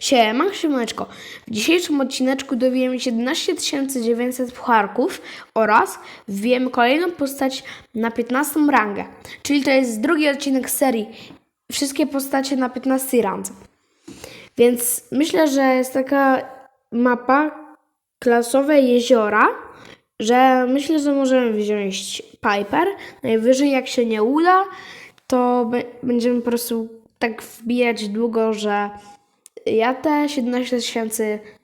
Siema, siemaneczko. W dzisiejszym odcineczku dowiemy się 11 900 pucharków oraz wbijemy kolejną postać na 15 rangę. Czyli to jest drugi odcinek serii. Wszystkie postacie na 15 randze. Więc myślę, że jest taka mapa klasowe jeziora, że myślę, że możemy wziąć Piper. Najwyżej jak się nie uda, to będziemy po prostu tak wbijać długo, że ja te 17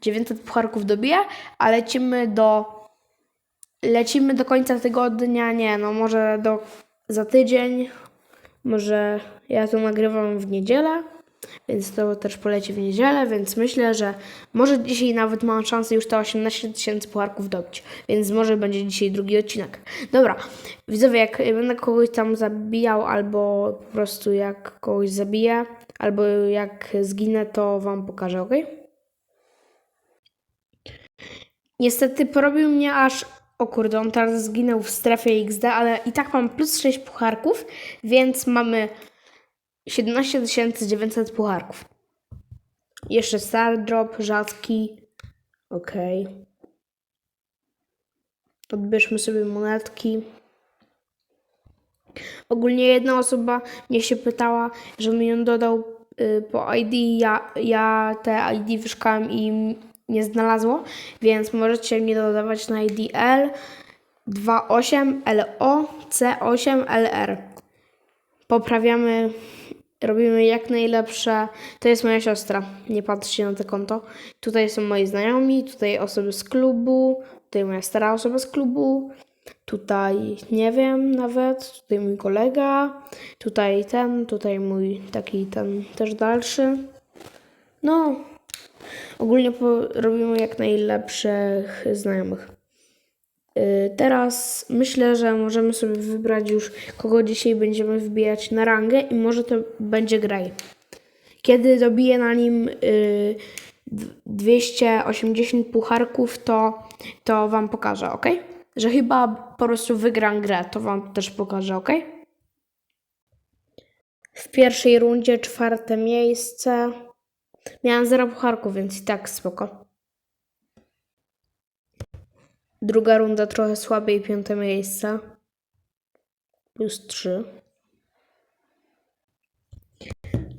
900 pucharków dobiję, a lecimy do lecimy do końca tygodnia, nie no, może do za tydzień, może ja to nagrywam w niedzielę, więc to też poleci w niedzielę, więc myślę, że może dzisiaj nawet mam szansę już te 18 tysięcy pucharków dobić, więc może będzie dzisiaj drugi odcinek. Dobra, widzowie, jak będę kogoś tam zabijał, albo po prostu jak kogoś zabiję, albo jak zginę, to wam pokażę, ok? Niestety porobił mnie aż. O kurde, on teraz zginął w strefie XD, ale i tak mam plus 6 pucharków, więc mamy 17 900 pucharków. Jeszcze star drop, rzadki. Okej. Odbierzmy sobie monetki. Ogólnie jedna osoba mnie się pytała, żebym ją dodał y, po ID. Ja, ja te ID wyszukałem i nie znalazło, więc możecie mnie dodawać na ID L 28LO C8LR. Poprawiamy, robimy jak najlepsze. To jest moja siostra, nie patrzcie na to konto. Tutaj są moi znajomi, tutaj osoby z klubu, tutaj moja stara osoba z klubu, Tutaj nie wiem nawet, tutaj mój kolega, tutaj ten, tutaj mój taki ten też dalszy. No, ogólnie robimy jak najlepszych znajomych. Yy, teraz myślę, że możemy sobie wybrać już, kogo dzisiaj będziemy wbijać na rangę i może to będzie graj. Kiedy dobiję na nim yy, d- 280 pucharków, to, to Wam pokażę, ok? Że chyba po prostu wygram grę, to Wam też pokażę, ok? W pierwszej rundzie czwarte miejsce. Miałem 0 pucharków, więc i tak spoko. Druga runda trochę słabiej, piąte miejsce. Plus 3.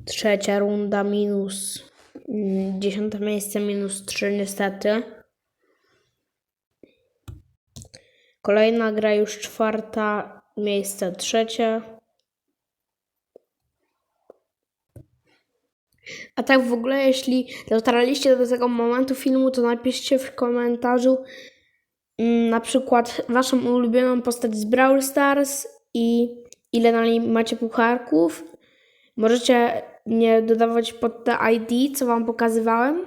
Trzecia runda minus mm, dziesiąte miejsce minus 3 niestety. Kolejna gra już czwarta, miejsce trzecie. A tak w ogóle, jeśli dotarliście do tego momentu filmu, to napiszcie w komentarzu na przykład waszą ulubioną postać z Brawl Stars i ile na niej macie pucharków. Możecie mnie dodawać pod te ID, co wam pokazywałem.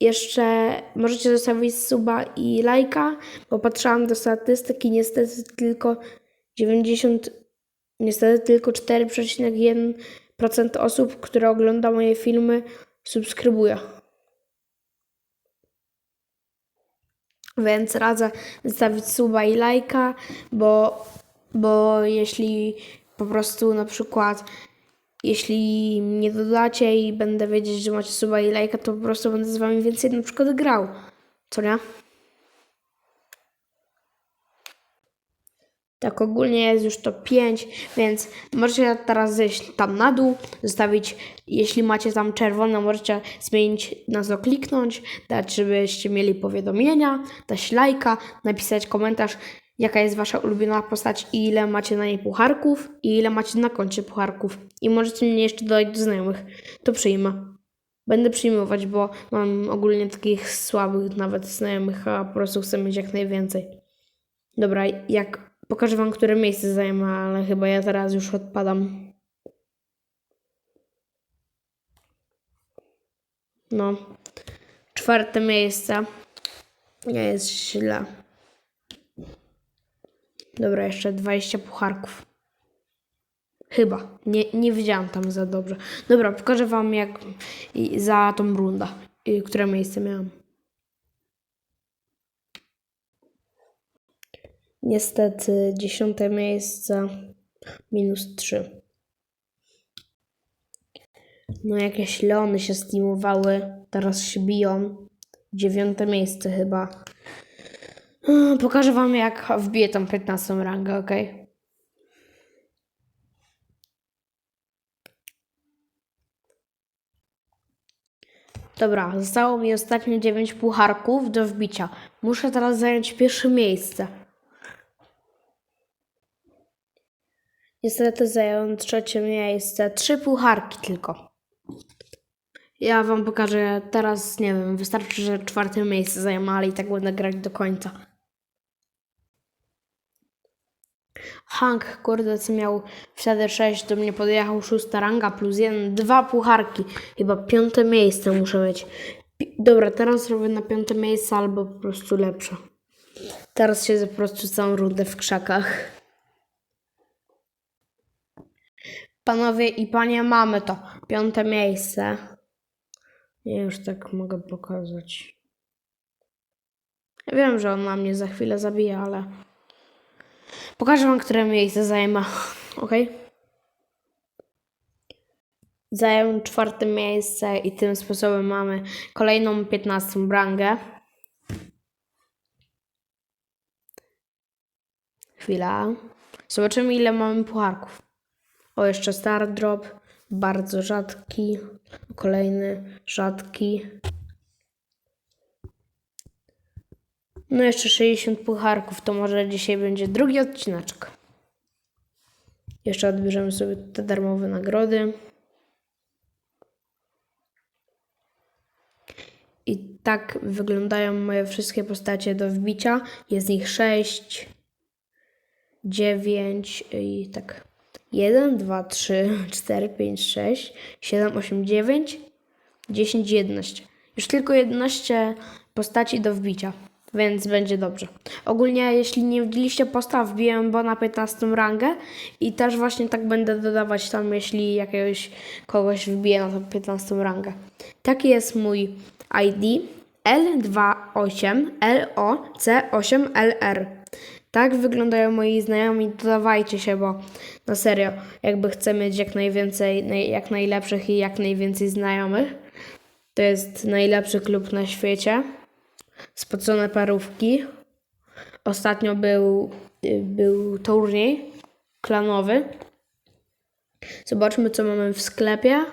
Jeszcze możecie zostawić suba i lajka, bo patrzyłam do statystyki, niestety tylko 90, niestety tylko 4,1% osób, które ogląda moje filmy, subskrybuje. Więc radzę zostawić suba i lajka, bo, bo jeśli po prostu na przykład jeśli mnie dodacie i będę wiedzieć, że macie suba i lajka, to po prostu będę z wami więcej na przykład grał. Co nie? Tak ogólnie jest już to 5, więc możecie teraz zejść tam na dół, zostawić, jeśli macie tam czerwone, możecie zmienić na to kliknąć, dać, żebyście mieli powiadomienia, dać lajka, napisać komentarz, jaka jest wasza ulubiona postać i ile macie na niej pucharków i ile macie na koncie pucharków. I możecie mnie jeszcze dodać do znajomych. To przyjmę. Będę przyjmować, bo mam ogólnie takich słabych nawet znajomych, a po prostu chcę mieć jak najwięcej. Dobra, jak pokażę wam, które miejsce zajmę, ale chyba ja teraz już odpadam. No, czwarte miejsce. Nie jest źle. Dobra, jeszcze 20 pucharków. Chyba. Nie, nie widziałam tam za dobrze. Dobra, pokażę wam jak za tą rundę, które miejsce miałam. Niestety dziesiąte miejsce minus 3. No jakieś leony się steamowały. teraz się biją. Dziewiąte miejsce chyba. Pokażę wam jak wbiję tą 15 rangę, ok? Dobra, zostało mi ostatnie 9 pucharków do wbicia. Muszę teraz zająć pierwsze miejsce. Niestety zająłem trzecie miejsce. Trzy pucharki tylko. Ja wam pokażę teraz, nie wiem, wystarczy, że czwarte miejsce zajmę, ale i tak będę grać do końca. Hank, kurde, co miał wtedy 6, do mnie podjechał szósta ranga plus jeden, dwa pucharki. Chyba piąte miejsce muszę mieć. Dobra, teraz robię na piąte miejsce albo po prostu lepsze. Teraz siedzę po prostu całą rundę w krzakach. Panowie i panie, mamy to. Piąte miejsce. Ja już tak mogę pokazać. Ja wiem, że on na mnie za chwilę zabije, ale... Pokażę wam, które miejsce zajmę. Ok? Zająłem czwarte miejsce i tym sposobem mamy kolejną 15 rangę. Chwila. Zobaczymy, ile mamy pucharków. O, jeszcze Star Drop. Bardzo rzadki. Kolejny rzadki. No jeszcze 60 pucharków, to może dzisiaj będzie drugi odcineczek. Jeszcze odbierzemy sobie te darmowe nagrody. I tak wyglądają moje wszystkie postacie do wbicia. Jest ich 6, 9 i tak. 1, 2, 3, 4, 5, 6, 7, 8, 9, 10, 11. Już tylko 11 postaci do wbicia, więc będzie dobrze. Ogólnie, jeśli nie widzieliście postaw, wbiłem bo na 15 rangę i też właśnie tak będę dodawać tam, jeśli jakiegoś kogoś wbiję na tą 15 rangę. Taki jest mój ID L28LOC8LR. Tak wyglądają moi znajomi, dodawajcie się, bo na serio, jakby chcę mieć jak najwięcej, naj, jak najlepszych i jak najwięcej znajomych. To jest najlepszy klub na świecie. Spocone parówki. Ostatnio był, y, był turniej klanowy. Zobaczmy, co mamy w sklepie.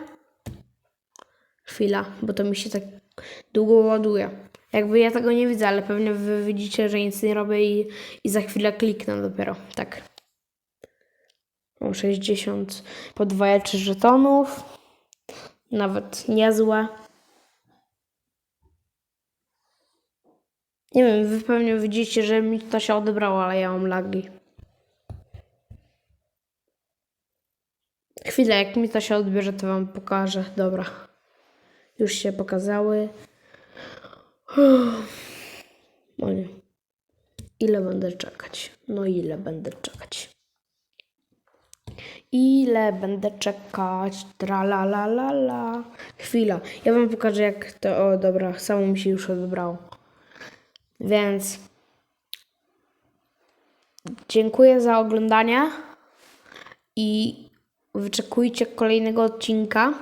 Chwila, bo to mi się tak długo ładuje. Jakby ja tego nie widzę, ale pewnie wy widzicie, że nic nie robię i, i za chwilę kliknę dopiero. Tak. Mam 60 po 2 3 żetonów. Nawet niezłe. Nie wiem, wy pewnie widzicie, że mi to się odebrało, ale ja mam lagi. Chwilę, jak mi to się odbierze, to wam pokażę. Dobra. Już się pokazały. O nie. Ile będę czekać? No ile będę czekać? Ile będę czekać? Tra la la la la. Chwila. Ja wam pokażę jak to... O dobra, samo mi się już odebrało. Więc... Dziękuję za oglądanie. I wyczekujcie kolejnego odcinka,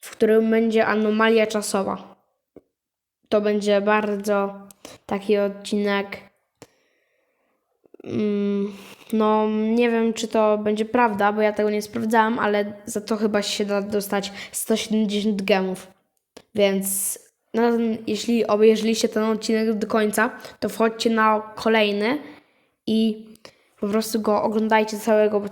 w którym będzie anomalia czasowa to będzie bardzo taki odcinek. mm, No, nie wiem, czy to będzie prawda, bo ja tego nie sprawdzałam, ale za to chyba się da dostać 170 gemów. Więc no, jeśli obejrzeliście ten odcinek do końca, to wchodźcie na kolejny i po prostu go oglądajcie całego, bo